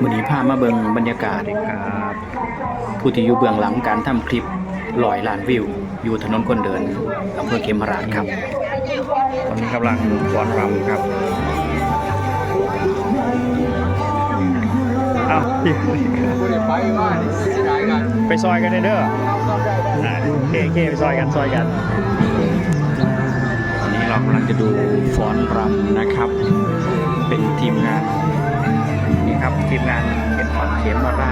มื้อนี้พามาเบิ่งบรรยากาศครับผู้ที่อยู่เบื้องหลังการทำคลิปลอยล้านวิว อยู่ถนนคนเดินอำเภอเขมราชครับตอนนี้กำลังฟ้อนรำครับเอ้าพี่ไปว่าเสียดายกันไปซอยกันเด้ออ่าเคเคไปซอยกันซอยกันตอนนี้เรากำลังจะดูฟ้อนรำนะครับ มงานเข็มปักเข็มมารา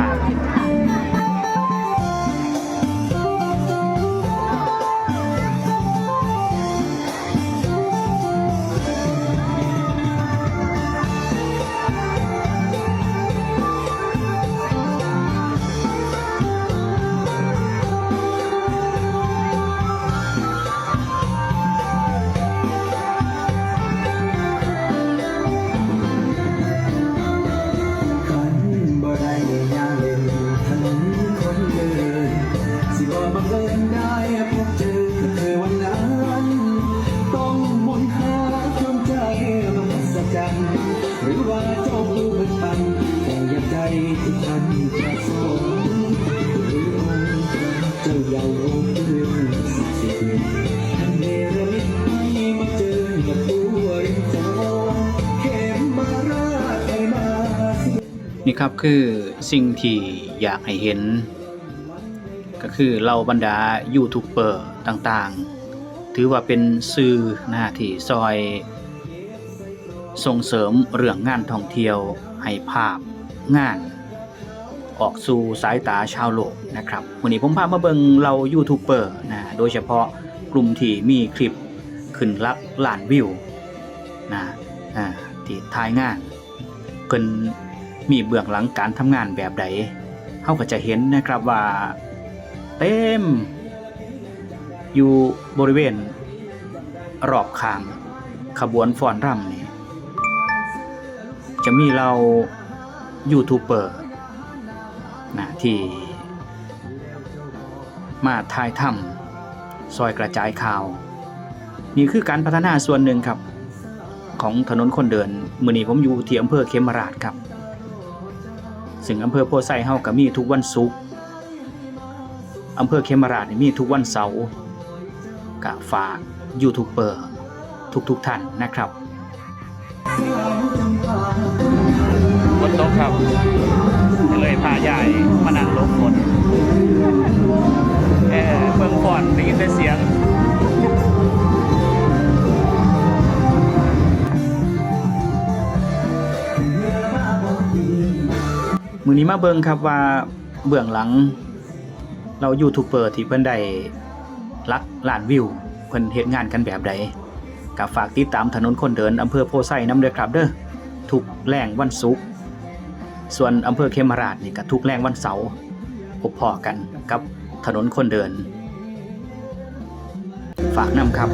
ยังใจที่ฉันประสงค์หรือองค์เจ้าเยาวองค์เรื่องศักดิ์สิทธิ์ท่านเนรมิตให้มาเจอกับตัวริมจอเข็มมาราชให้มาสินี่ครับคือสิ่งที่อยากให้เห็น ก็คือเราบรรดายูทูบเบอร์ต่างๆ ถือว่าเป็นสื่อหน้าที่ซอยส่งเสริมเรื่องงานท่องเที่ยวให้ภาพ งาน ออกสู่สายตาชาวโลกนะครับวันนี้ผมพามาเบิงเรายูทูบเบอร์นะโดยเฉพาะกลุ่มที่มีคลิปขึ้นลักล้านวิวนะอ่าที่ถ่ายงานเพิ่นมีเบื้องหลังการทำงานแบบใดเฮาก็จะเห็นนะครับว่าเต็ม อยู่บริเวณ รอบข้างขบวนฟ้อนรำนี่จะมีเรา ยูทูบเบอร์นะที่มาถ่ายทำซอยกระจายข่าว นี่คือการพัฒนาส่วนหนึ่งครับ ของถนนคนเดินมือนี้ผมอยู่ที่อำเภอเขมราชครับ ซึ่งอำเภอโพไซเฮาก็มีทุกวันศุกร์อำเภอเขมราชมีทุกวันเสาร์ก็ฝากยูทูบเบอร์ทุกๆท่านนะครับ ฝนตกครับก็เลยพายายมานั่งลบฝนเออเบิ่งฟ้อนได้ยินแต่เสียงมือนี้มาเบิ่งครับว่าเบื้องหลัง เรายูทูบเบอร์ที่เพิ่นได้ลักล้านวิว เพิ่นเฮ็ดงานกันแบบใดก็ฝากติดตามถนนคนเดินอำเภอโพไซน้ำเด้อครับเด้อทุกแรงวันศุกร์ ส่วนอำเภอเขมราชนี่ก็ทุกแรงวันเสาร์พบพอกันกับถนนคนเดิน ฝากนำครับ